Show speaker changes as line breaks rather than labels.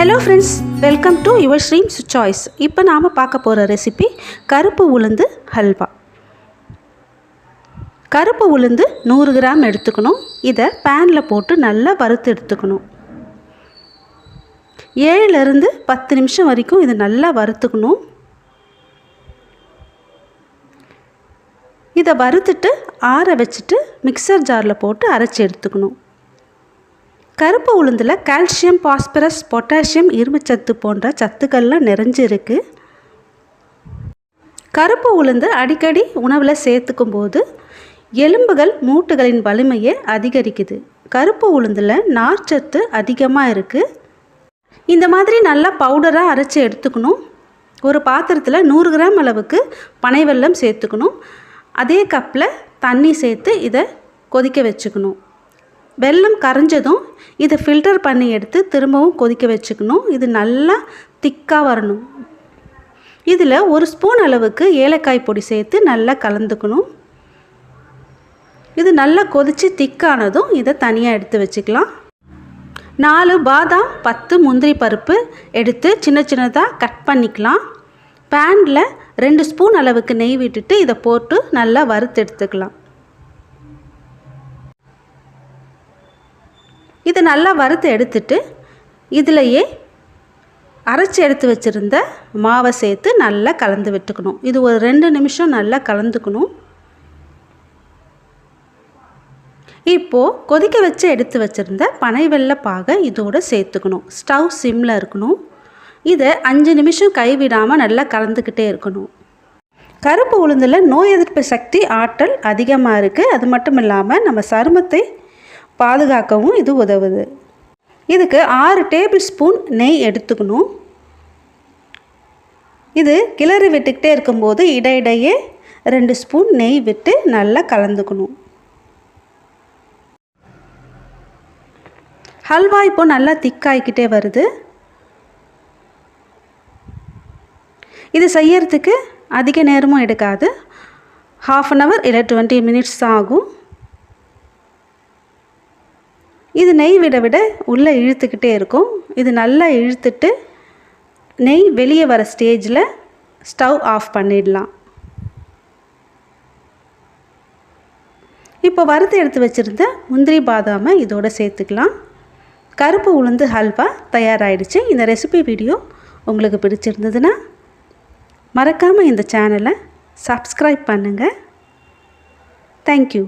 Hello friends welcome to your streams choice இப்போ நாம் பார்க்க போகிற ரெசிபி கருப்பு உளுந்து ஹல்வா கருப்பு உளுந்து நூறு கிராம் எடுத்துக்கணும். இதை பேனில் போட்டு நல்லா வறுத்து எடுத்துக்கணும். ஏழுலேருந்து பத்து நிமிஷம் வரைக்கும் இதை நல்லா வறுத்துக்கணும். இதை வறுத்துட்டு ஆற வச்சுட்டு மிக்சர் ஜாரில் போட்டு அரைச்சி எடுத்துக்கணும். கருப்பு உளுந்தில் கால்சியம் பாஸ்பரஸ் பொட்டாசியம் இரும்புச்சத்து போன்ற சத்துக்கள்லாம் நிறைஞ்சு இருக்குது கருப்பு உளுந்து அடிக்கடி உணவில் சேர்த்துக்கும் போது எலும்புகள் மூட்டுகளின் வலிமையை அதிகரிக்குது. கருப்பு உளுந்தில் நார்ச்சத்து அதிகமாக இருக்குது இந்த மாதிரி நல்லா பவுடராக அரைச்சி எடுத்துக்கணும். ஒரு பாத்திரத்தில் நூறு கிராம் அளவுக்கு பனை வெல்லம் சேர்த்துக்கணும். அதே கப்பில் தண்ணி சேர்த்து இதை கொதிக்க வச்சுக்கணும். வெல்லம் கரைஞ்சதும் இதை ஃபில்டர் பண்ணி எடுத்து திரும்பவும் கொதிக்க வச்சுக்கணும். இது நல்லா திக்காக வரணும். இதில் ஒரு ஸ்பூன் அளவுக்கு ஏலக்காய் பொடி சேர்த்து நல்லா கலந்துக்கணும். இது நல்லா கொதித்து திக்கானதும் இதை தனியாக எடுத்து வச்சுக்கலாம். நாலு பாதாம் பத்து முந்திரி பருப்பு எடுத்து சின்ன சின்னதாக கட் பண்ணிக்கலாம். பேனில் ரெண்டு ஸ்பூன் அளவுக்கு நெய் விட்டுட்டு இதை போட்டு நல்லா வறுத்து எடுத்துக்கலாம். இது நல்லா வறுத்து எடுத்துட்டு இதிலையே அரைச்சி எடுத்து வச்சுருந்த மாவை சேர்த்து நல்லா கலந்து விட்டுக்கணும். இது ஒரு ரெண்டு நிமிஷம் நல்லா கலந்துக்கணும். இப்போது கொதிக்க வச்சு எடுத்து வச்சுருந்த பனை வெள்ளை இதோடு சேர்த்துக்கணும். ஸ்டவ் சிம்மில் இருக்கணும். இதை அஞ்சு நிமிஷம் கைவிடாமல் நல்லா கலந்துக்கிட்டே இருக்கணும். கருப்பு உளுந்தில் நோய் எதிர்ப்பு சக்தி ஆற்றல் அதிகமாக இருக்குது அது மட்டும் இல்லாமல் நம்ம சருமத்தை பாதுகாக்கவும் இது உதவுது. இதுக்கு ஆறு டேபிள் ஸ்பூன் நெய் எடுத்துக்கணும். இது கிளறி விட்டுக்கிட்டே இருக்கும்போது இடையிடையே ரெண்டு ஸ்பூன் நெய் விட்டு நல்லா கலந்துக்கணும். ஹல்வா இப்போ நல்லா திக்காய்கிட்டே வருது. இது செய்யறதுக்கு அதிக நேரமும் எடுக்காது. ஹாஃப் அன் ஹவர் இல்லை டுவெண்ட்டி மினிட்ஸ் தான் ஆகும். இது நெய் விட விட உள்ளே இழுத்துக்கிட்டே இருக்கும். இது நல்லா இழுத்துட்டு நெய் வெளியே வர ஸ்டேஜில் ஸ்டவ் ஆஃப் பண்ணிடலாம். இப்போ வறுத்து எடுத்து வச்சுருந்த முந்திரி பாதாமை இதோடு சேர்த்துக்கலாம். கருப்பு உளுந்து ஹல்வா தயாராகிடுச்சு இந்த ரெசிபி வீடியோ உங்களுக்கு பிடிச்சிருந்ததுன்னா மறக்காமல் இந்த சேனலை சப்ஸ்கிரைப் பண்ணுங்கள் தேங்க்யூ